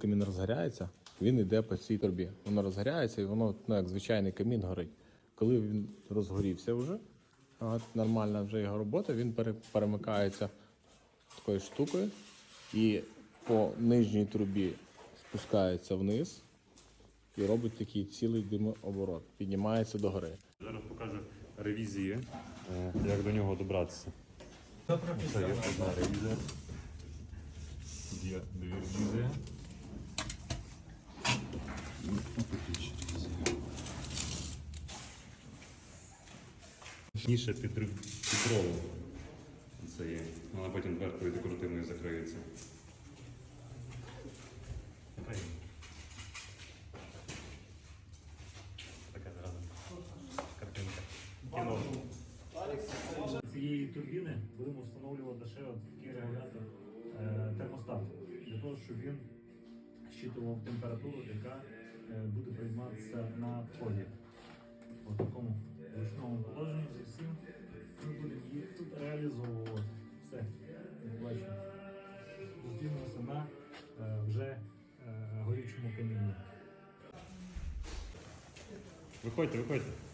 Камін розгоряється, він йде по цій трубі. Воно розгоряється і воно ну, як звичайний камін горить. Коли він розгорівся вже, нормальна вже його робота, він перемикається такою штукою і по нижній трубі спускається вниз і робить такий цілий димооборот. Піднімається догори. Зараз покажу ревізії, е, як до нього добратися. Це є одна ревізія. Є дві ревізії. Ніша під, ри- Це є. Вона потім дверкою декоративною закриється. Така зразу картинка. Кіно. цієї турбіни будемо встановлювати ще от такий регулятор е, термостат для того, щоб він щитував температуру, яка е, буде прийматися на вході. У такому горючому камінні. Виходьте, виходьте.